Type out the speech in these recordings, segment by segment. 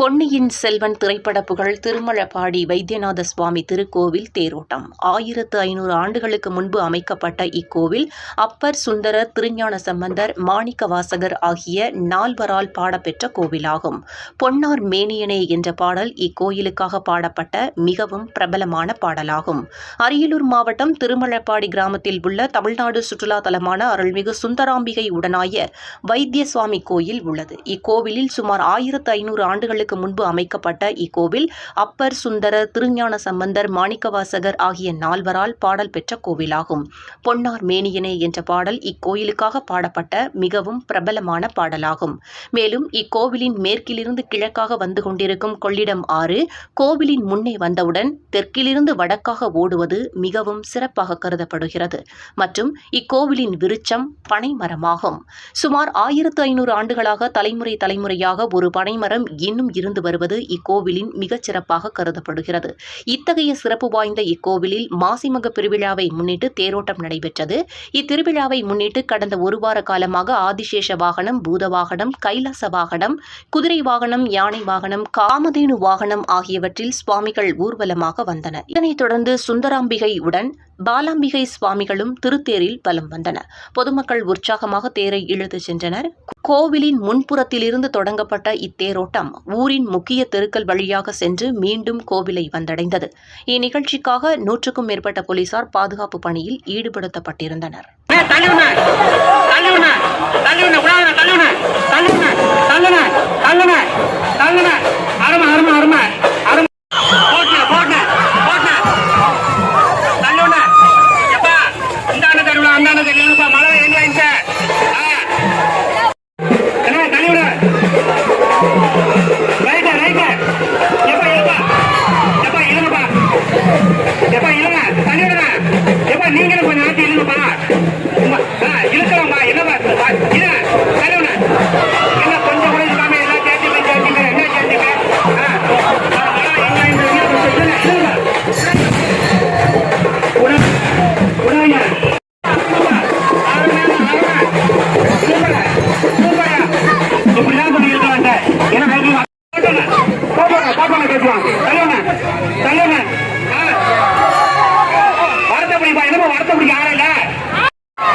பொன்னியின் செல்வன் திரைப்பட புகழ் திருமழபாடி வைத்தியநாத சுவாமி திருக்கோவில் தேரோட்டம். ஆயிரத்து ஐநூறு ஆண்டுகளுக்கு முன்பு அமைக்கப்பட்ட இக்கோவில் அப்பர் சுந்தரர் திருஞான சம்பந்தர் மாணிக்க வாசகர் ஆகிய நால்வரால் பாடப்பெற்ற கோவிலாகும். பொன்னார் மேனியனே என்ற பாடல் இக்கோயிலுக்காக பாடப்பட்ட மிகவும் பிரபலமான பாடலாகும். அரியலூர் மாவட்டம் திருமழப்பாடி கிராமத்தில் உள்ள தமிழ்நாடு சுற்றுலா தலமான அருள்மிகு சுந்தராம்பிகை உடனாய வைத்திய சுவாமி கோயில் உள்ளது. இக்கோவிலில் சுமார் ஆயிரத்து ஐநூறு ஆண்டுகளுக்கு முன்பு அமைக்கப்பட்ட இக்கோவில் அப்பர் சுந்தரர் திருஞான சம்பந்தர் மாணிக்கவாசகர் ஆகிய நால்வரால் பாடல் பெற்ற கோவிலாகும். பொன்னார் மேனியனே என்ற பாடல் இக்கோயிலுக்காக பாடப்பட்ட மிகவும் பிரபலமான பாடலாகும். மேலும் இக்கோவிலின் மேற்கிலிருந்து கிழக்காக வந்து கொண்டிருக்கும் கொள்ளிடம் ஆறு கோவிலின் முன்னே வந்தவுடன் தெற்கிலிருந்து வடக்காக ஓடுவது மிகவும் சிறப்பாக கருதப்படுகிறது. மற்றும் இக்கோவிலின் விருச்சம் பனைமரமாகும். சுமார் ஆயிரத்து ஐநூறு ஆண்டுகளாக தலைமுறை தலைமுறையாக ஒரு பனைமரம் இன்னும் இருந்து வருவது இக்கோவிலின் மிகச் சிறப்பாக கருதப்படுகிறது. இத்தகைய சிறப்பு வாய்ந்த இக்கோவிலில் மாசிமக பெருவிழாவை முன்னிட்டு தேரோட்டம் நடைபெற்றது. இத்திருவிழாவை முன்னிட்டு கடந்த ஒரு வார காலமாக ஆதிசேஷ வாகனம் பூத வாகனம் கைலாச வாகனம் குதிரை வாகனம் யானை வாகனம் காமதேனு வாகனம் ஆகியவற்றில் சுவாமிகள் ஊர்வலமாக வந்தனர் இதனைத் தொடர்ந்து சுந்தராம்பிகை உடன் பாலாம்பிகை சுவாமிகளும் திருத்தேரில் பலம் வந்தனர் பொதுமக்கள் உற்சாகமாக தேரை இழுத்துச் சென்றனர். கோவிலின் முன்புறத்திலிருந்து தொடங்கப்பட்ட இத்தேரோட்டம் ஊரின் முக்கிய தெருக்கள் வழியாக சென்று மீண்டும் கோவிலை வந்தடைந்தது. இந்நிகழ்ச்சிக்காக நூற்றுக்கும் மேற்பட்ட போலீசார் பாதுகாப்பு பணியில் ஈடுபடுத்தப்பட்டிருந்தனர்.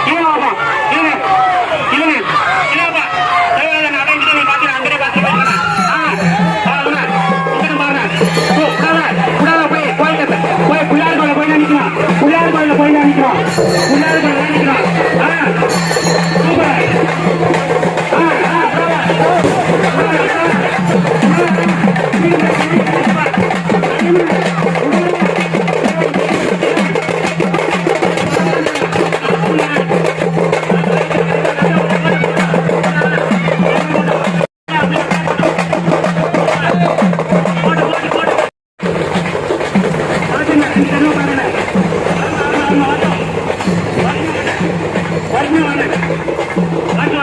இருங்க பாப்பா, இருங்க, இருங்க, இருங்கப்பா. தேவையில்லை, நான் அடைஞ்சிட்டு நீ பாத்துக்க, அங்கேயே பாத்துக்க, ஆ, பாருங்க, இங்கிட்டு போய், பிள்ளையார் கோயில்ல போய் நினைக்கலாம். பிள்ளையார் கோயில்ல போய் நினைக்கலாம். பிள்ளையார் பாருங்க, இந்த